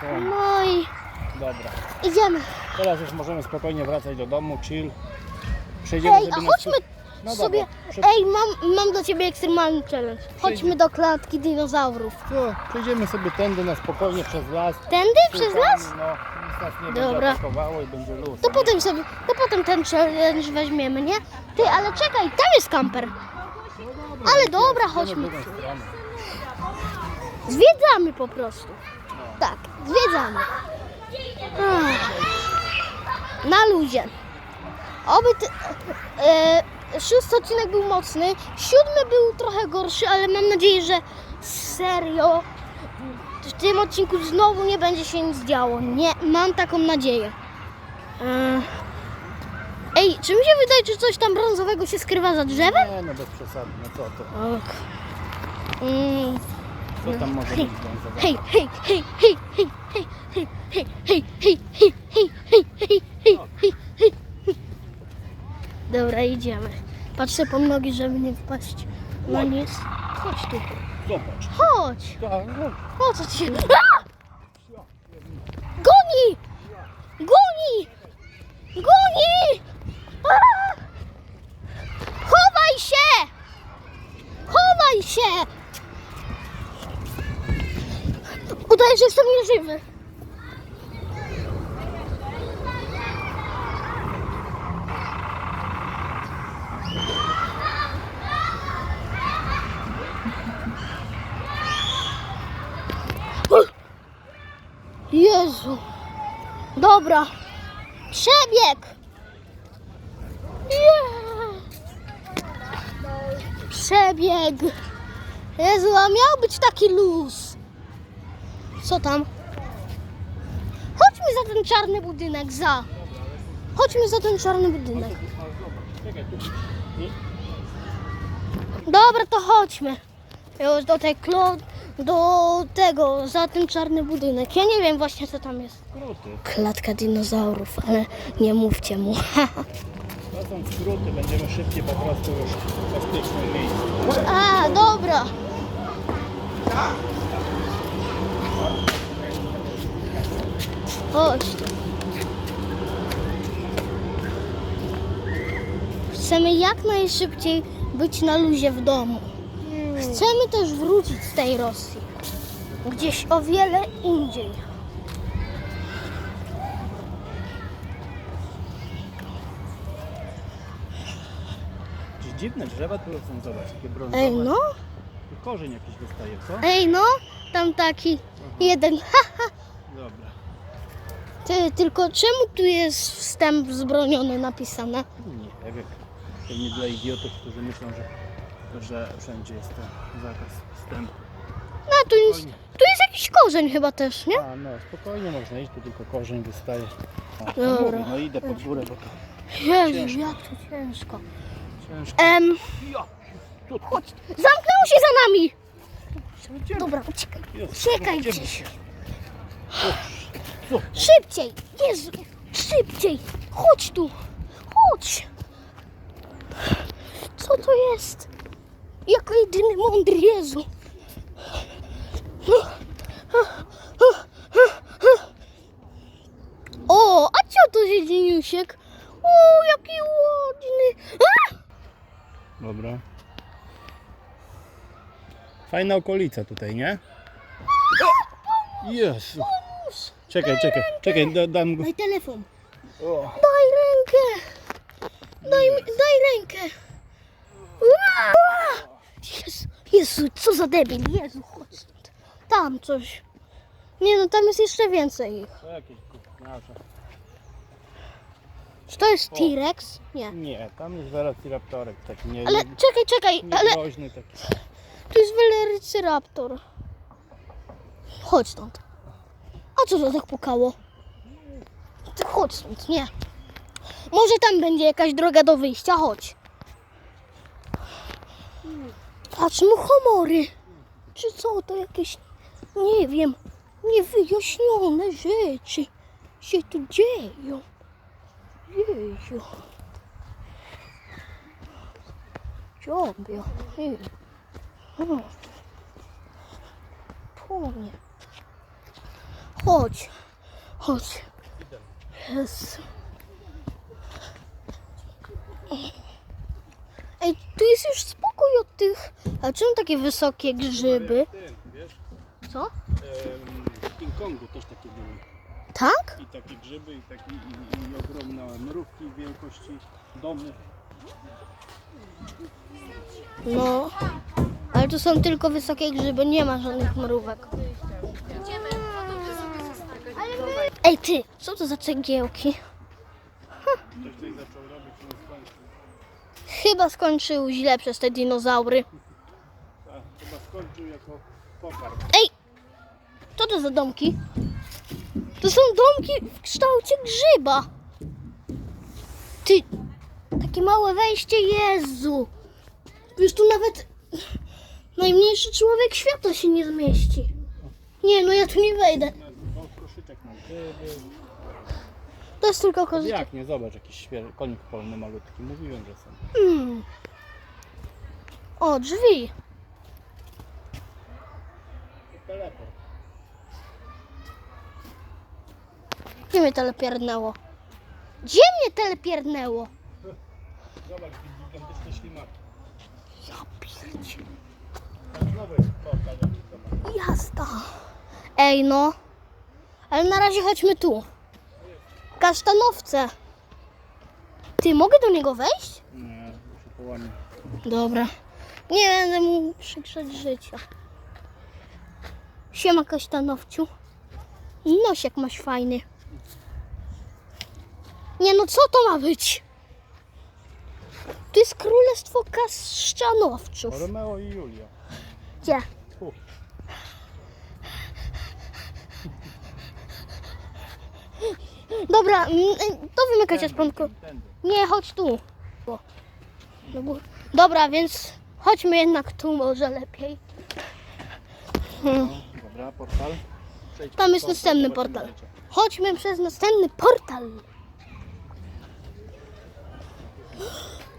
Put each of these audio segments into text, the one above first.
To, No i dobra. idziemy. Teraz już możemy spokojnie wracać do domu, chill. Przejdziemy Ej, a sobie na chodźmy No sobie. dobra. Ej, mam, mam dla ciebie ekstremalny challenge. Chodźmy do klatki dinozaurów. Co? Przejdziemy sobie tędy na spokojnie przez las. Tędy? Przez las? No, nic nas nie będzie Dobra. atakowało i będzie luz. To nie? potem sobie, to potem ten challenge weźmiemy, nie? Ty, ale czekaj, tam jest kamper. Ale dobra, chodźmy. Zwiedzamy po prostu. Tak, zwiedzamy. Ach. Na luzie. Oby ty, e, szósty odcinek był mocny, siódmy był trochę gorszy, ale mam nadzieję, że serio w tym odcinku znowu nie będzie się nic działo. Nie, mam taką nadzieję. E, Ej, czy mi się wydaje, że coś tam brązowego się skrywa za drzewem? Nie no, bez przesady, no co to? Ok. Mm. Co tam może być? Hej, hej, hej, hej, hej, hej, hej, hej, hej, hej, hej, hej, hej, hej, hej, hej, hej. Dobra, idziemy. Patrzę po nogi, żeby nie wpaść na nic. Chodź tu. Zobacz. Chodź. Tak, no. Po co ci. A! Goni! Goni! Goni! A! Chowaj się! Chowaj się! Udaję, że jestem nieżywy. Jezu. Dobra. Przebieg. Przebieg. Jezu, a miał być taki luz. Co tam? Chodźmy za ten czarny budynek, za. Chodźmy za ten czarny budynek. Dobra, to chodźmy. Już do tej klo... do tego, za ten czarny budynek. Ja nie wiem właśnie co tam jest. Skróty. Klatka dinozaurów, ale nie mówcie mu. To są skróty, będziemy szybciej po prostu już w bezpiecznym miejscu. A, dobra. Chodź. Chcemy jak najszybciej być na luzie w domu. Chcemy też wrócić z tej Rosji. Gdzieś o wiele indziej. Dziwne drzewa tu są, zobacz, takie brązowe. Ej, no. Korzeń jakiś wystaje, co? Ej, no. Tam taki jeden. Dobra. Ty, tylko czemu tu jest wstęp wzbroniony napisane? Nie wiem. Pewnie dla idiotów, którzy myślą, że, że wszędzie jest ten zakaz wstępu. No tu jest, Spokojnie. tu jest jakiś korzeń chyba też, nie? A no, spokojnie można iść, tu tylko korzeń wystaje. O, Dobra. no, mówię, no idę pod górę, bo to Jezu, jak to ciężko. ciężko. Em, Ja, tu, chodź, zamknęło się za nami. Dobra, uciekaj, Jest, uciekaj gdzieś. Szybciej, Jezu, szybciej. Chodź tu, chodź. Co to jest? Jako jedyny mądry Jezu. O, a co to za dzieniusiek? O, jaki ładny. A! Dobra. Fajna okolica tutaj, nie? Jezu. Czekaj, czekaj, czekaj, da, dam go. Daj telefon. O, Daj rękę. Daj, mi- daj rękę. Ua! Jezu, Jezu, co za debil. Jezu, chodź stąd. Tam coś. Nie no, tam jest jeszcze więcej ich. to jakieś gówniarze. Czy to jest T-Rex? Nie. Nie, tam jest Velociraptorek taki nie, Ale nie, czekaj, czekaj, nie ale groźny taki. tu jest Velociraptor. Chodź stąd. A co to tak pukało? Chodź stąd, nie. Może tam będzie jakaś droga do wyjścia, chodź. Patrz, muchomory. Czy co to jakieś, nie wiem, niewyjaśnione rzeczy się tu dzieją. Jeju. Ciąbio. O. Płonie. Chodź. Chodź. Jezu. Ej, tu jest już spokój od tych... A czemu takie wysokie grzyby? Co? w King Kongu też takie były. Tak? I takie grzyby, i, takie, i, i ogromne mrówki wielkości domy. No. Ale to są tylko wysokie grzyby, nie ma żadnych mrówek. Ej ty, co to za cegiełki? Skończył. Chyba skończył źle przez te dinozaury. Chyba skończył jako pokarm. Ej! Co to za domki? To są domki w kształcie grzyba. Ty, takie małe wejście, Jezu. Już tu nawet najmniejszy człowiek świata się nie zmieści. Nie, no ja tu nie wejdę. No, koszyczek mam. Ty, ty. To jest tylko korzystanie. Jak nie, zobacz, jakiś świer- konik polny malutki. Mówiłem, że są. Hmm. O, drzwi. Teleport. Gdzie mnie telepiernęło? Gdzie mnie telepiernęło? Zobacz, jaki gigantyczny ślimak. Ja pierdzie. Zobacz. Jazda. Ej no. Ale na razie chodźmy tu. Kasztanowce. Ty, mogę do niego wejść? Nie, muszę połamać. Dobra. Nie będę mu przykrzeć życia. Siema kasztanowciu. Nosiek masz fajny. Nie no, co to ma być? To jest królestwo kasztanowców. Romeo i Julia. Gdzie? Tu. Dobra, mm, to wymykajcie z prądku. Nie, chodź tu. O. Do góry. Dobra, więc chodźmy jednak tu może lepiej. Hmm. No, dobra, portal. Przejdźmy Tam jest następny portal. Chodźmy przez następny portal.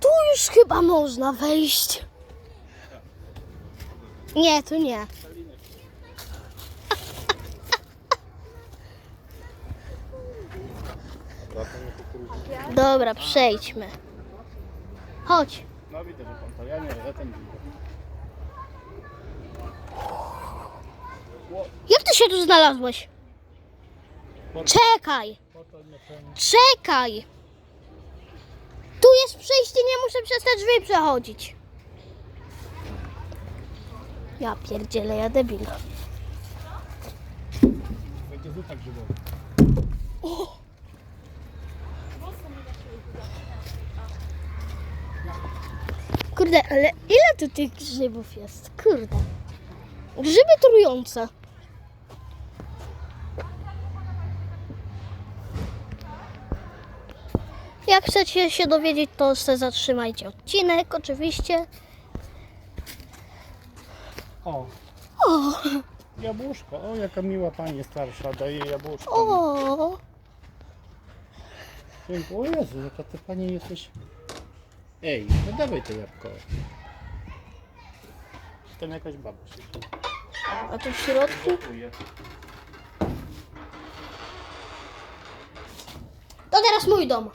Tu już chyba można wejść. Nie, tu nie. Dobra, przejdźmy. Chodź. No widzę, że. Ja nie, ja widzę. Ło, Jak ty się tu znalazłeś? Czekaj, czekaj. Tu jest przejście, nie muszę przez te drzwi przechodzić. Ja pierdzielę, ja debil. Będzie zupa grzybowa. Kurde, ale ile tu tych grzybów jest? Kurde. Grzyby trujące. Jak chcecie się dowiedzieć, to se zatrzymajcie odcinek, oczywiście. O, O, jabłuszko. O, jaka miła pani starsza daje jabłuszko. o, Dziękuję. O Jezu, jaka ty pani jesteś... Ej, no dawaj to jabłko. Tam jakaś baba siedzi. a tu w środku? To teraz mój dom.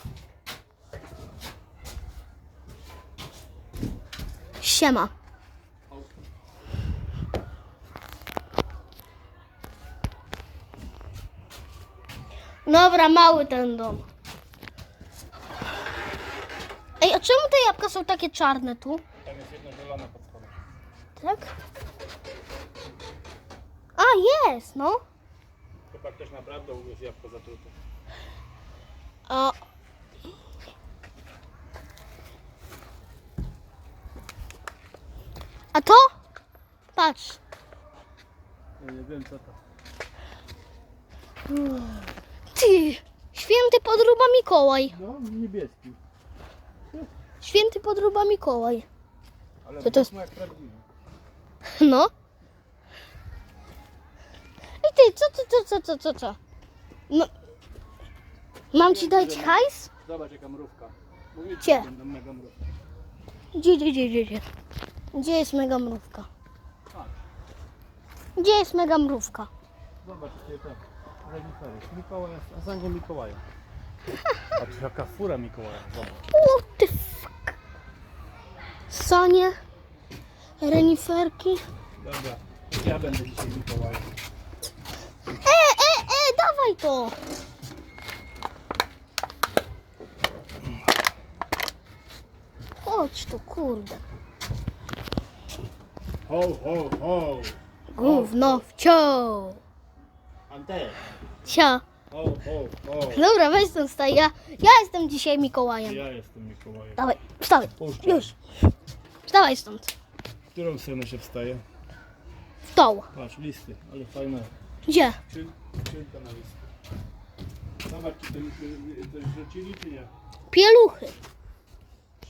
Siema. Dobra, mały ten dom. Ej, a czemu te jabłka są takie czarne tu? Tam jest jedna zielona pod spodem. Tak? A, jest, no. Chyba ktoś naprawdę ugryzł jabłko zatrute. A... A to? Patrz. Ja nie wiem co to. Ty, święty podruba Mikołaj. No, niebieski. Święty podruba Mikołaj. Ale To to jest- jak prawdziwy. No. Ej ty, co, co, co, co, co, co, co? No. Mam ci dać hajs? Zobacz jaka mrówka. Mówię ci, Gdzie? będą mega mrówki. Gdzie, gdzie, gdzie, gdzie, gdzie? Gdzie jest mega mrówka? Patrz, Gdzie jest mega mrówka? zobacz jakie te. Renifery. A za nim Mikołaja. A tu jaka fura Mikołaja. Zobacz. Sanie, reniferki. Dobra, ja będę dzisiaj Mikołajem. E, e, e, dawaj to! Chodź tu, kurde. Ho, ho, ho! Gówno wciął. Antek! Cia. Ho, ho, ho! Dobra, weź stąd staj. Ja, ja jestem dzisiaj Mikołajem. Ja jestem Mikołajem. Dawaj, wstawaj. Puszczaj. Już. Wstawaj stąd. W którą stronę się wstaje? W tą. Patrz, listy, ale fajne. Gdzie? Księga na listy. Zobacz, czy to coś rzucili, czy nie? Pieluchy.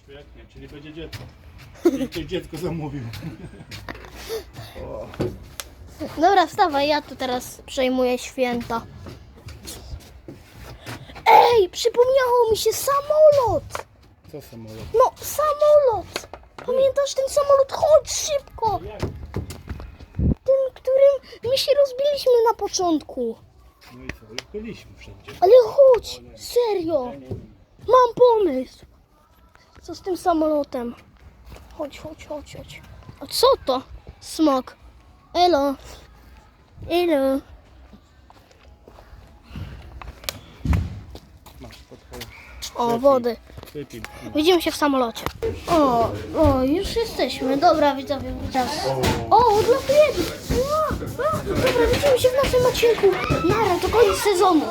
Świetnie, czyli będzie dziecko. Czyli ktoś dziecko zamówił. O, Dobra, wstawaj, ja tu teraz przejmuję święta. Ej, przypomniało mi się samolot. co samolot? No, samolot. Pamiętasz ten samolot? Chodź szybko. Ten, którym my się rozbiliśmy na początku. No i co? Byliśmy wszędzie. Ale chodź, serio. Mam pomysł. Co z tym samolotem? Chodź, chodź, chodź, chodź. A co to? Smok. Elo. Elo. Masz. O, wody. Wypij. Widzimy się w samolocie. O, o, już jesteśmy. Dobra, widzowie, teraz. O, odlatujemy. Dobra, widzimy się w następnym odcinku. Nara, to koniec sezonu.